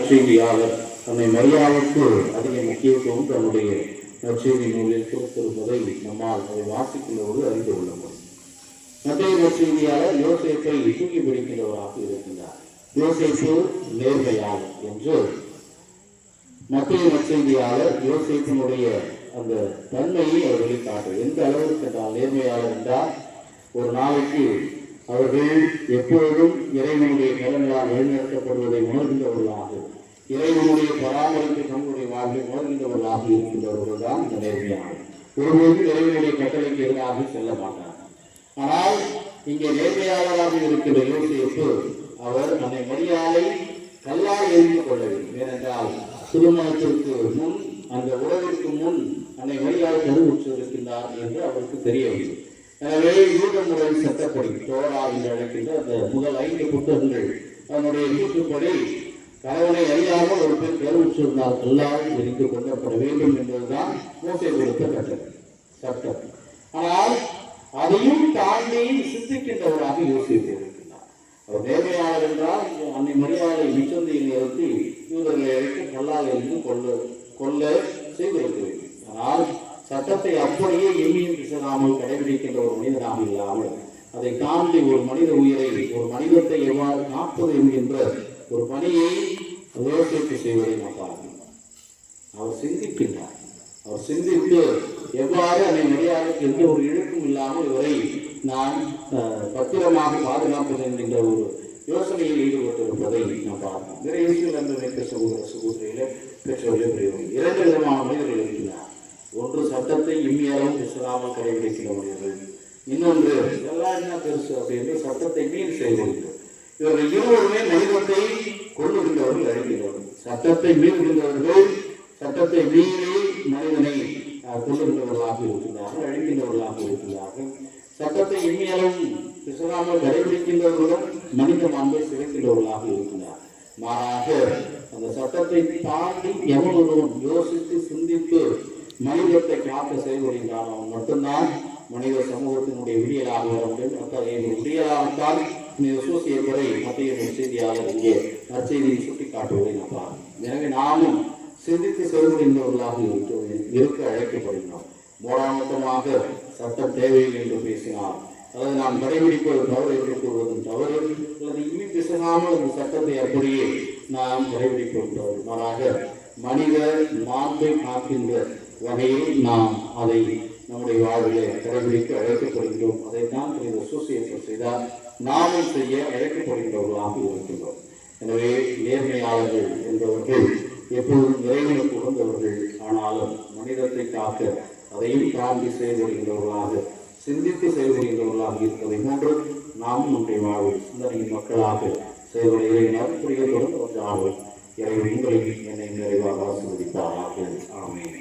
நற்செய்தியாளர் தன்னை மரியாதைக்கு அதிக முக்கியத்துவம் தன்னுடைய நற்செய்தி நூலில் கொடுத்திருப்பதை நம்மால் அதை வாசிக்கும்போது அறிந்து கொள்ள முடியும். மத்திய நற்செய்தியாளர் யோசேப்பை தூக்கி பிடிக்கிறவராக இருக்கின்றார். யோசிப்பு நேர்மையாளர் என்று. மத்திய நற்செய்தியாளர் யோசிப்பினுடைய அந்த தன்மையை அவர் வெளிக்காட்டு. எந்த அளவுக்கு என்றால் நேர்மையாளர் என்றால் ஒரு நாளைக்கு அவர்கள் எப்பொழுதும் இறைவனுடைய கடன்களால் வழிநடத்தப்படுவதை உணர்கின்றவர்களாக இறைவனுடைய பராமரிப்பு தங்களுடைய வாழ்வை உணர்கின்றவர்களாக இருக்கின்றவர்கள் தான் இந்த நேர்மையாளர் ஒருபோதும் இறைவனுடைய கட்டளைக்கு எதிராக செல்ல மாட்டார். ஆனால் இங்கே நேர்மையாளராக இருக்கின்ற யோசிப்பு அவர் தன்னை மரியாதை கல்லால் எழுந்து கொள்ளவில்லை. ஏனென்றால் திருமணத்திற்கு முன் அந்த உறவிற்கு முன் அன்னை மரியாதை கருவுற்று இருக்கின்றார் என்று அவருக்கு தெரியவில்லை. எனவே யூத முறை சட்டப்படி தோரா என்று அழைக்கின்ற அந்த முதல் ஐந்து புத்தகங்கள் அதனுடைய வீட்டுப்படி கணவனை அறியாமல் ஒரு பெண் கருவுற்றிருந்தால் எல்லாரும் எரிந்து கொள்ளப்பட வேண்டும் என்பதுதான் மோசை கொடுத்த கட்டளை சட்டம். ஆனால் அதையும் தாண்டி சிந்திக்கின்றவராக யோசித்து அவர் நேர்மையாளர் என்றால் அன்னை மரியாதை மிச்சந்தையில் நிறுத்தி யூதர்களை அழைத்து கல்லால் இருந்து கொள்ள செய்து செய்திருக்க வேண்டும் ஆனால் சட்டத்தை அப்படியே எண்ணியும் பிசகாமல் கடைபிடிக்கின்ற ஒரு மனிதனாக இல்லாமல் அதை தாண்டி ஒரு மனித உயிரை ஒரு மனிதத்தை எவ்வாறு காப்பது என்கின்ற ஒரு பணியை விவசாயத்தை செய்வதை நாம் பார்க்கிறோம். அவர் சிந்திக்கின்றார். அவர் சிந்தித்து எவ்வாறு அதை மரியாதைக்கு எந்த ஒரு இழப்பும் இல்லாமல் இவரை நான் அஹ், பத்திரமாக பாதுகாப்பது என்கின்ற ஒரு யோசனையில் ஈடுபட்டிருப்பதை நாம் பார்க்கணும் வேற அந்த சகோதர சகோதரியில பெற்றோர்களே பெரியவர்கள் இரண்டு விதமான மனிதர்கள் இருக்கிறார் ஒன்று சட்டத்தை இம்மியளவும் பேசாமல் கடைபிடிக்கிற மனிதர்கள் இன்னொன்று இதெல்லாம் என்ன பெருசு? அப்படின்னு சட்டத்தை மீறி செய்திருக்கிறது இவர்கள் இருவருமே மனிதத்தை கொள்ளுகின்றவர்கள் அழைக்கிறவர்கள் சட்டத்தை மீறுகின்றவர்கள் சட்டத்தை மீறி மனிதனை கொள்ளுகின்றவர்களாக இருக்கிறார்கள் இருக்கின்றார்கள் அழிக்கின்றவர்களாக சட்டத்தை இம்மியளவும் பிசகாமல் கடைபிடிக்கின்றவர்களும் மனித மாண்பை சிதைக்கின்றவர்களாக இருக்கிறார் மாறாக அந்த சட்டத்தை தாண்டி எவன் ஒருவன் யோசித்து சிந்தித்து மனிதத்தை காக்க செயல்படுகின்றான் அவன் மட்டும்தான் மனித சமூகத்தினுடைய விடியலாக வர முடியும். அத்தகைய விடியலாகத்தான் இந்த சூசியப்பரை மத்திய செய்தியாளர் இங்கே நற்செய்தியை சுட்டிக்காட்டுவதை நான் பார்க்கிறேன். எனவே நாமும் சிந்தித்து செயல்படுகின்றவர்களாக இருக்க இருக்க அழைக்கப்படுகிறோம் மூடாமட்டமாக சட்டம் தேவையில்லை என்று பேசினார் அல்லது நாம் கடைபிடிப்பது தவறு என்று கூறுவதும் தவறு அல்லது இனி பிசகாமல் அந்த சட்டத்தை அப்படியே நாம் கடைபிடிப்பது தவறு. மாறாக மனித மாண்பை காக்கின்ற வகையில் நாம் அதை நம்முடைய வாழ்விலே கடைபிடிக்க அழைக்கப்படுகிறோம் அதைத்தான் இந்த சூசியத்தை செய்தால் நாமும் செய்ய அழைக்கப்படுகின்றவர்களாக இருக்கின்றோம். எனவே நேர்மையாளர்கள் என்பவர்கள் எப்பொழுதும் இறைவனுக்கு உகந்தவர்கள் ஆனாலும் மனிதத்தை காக்க அதையும் தாண்டி செயல்படுகின்றவர்களாக சிந்தித்து செயல்படுகின்றவர்களாக இருப்பதை போன்று நாமும் நம்முடைய வாழ்வில் சிந்தனையின் மக்களாக செயல்படுகிற நற்புரியத்துடன் ஒரு ஆர்வம் இறைவன் உங்களை என்னை நிறைவாக ஆசிர்வதிப்பார்கள் ஆமென்.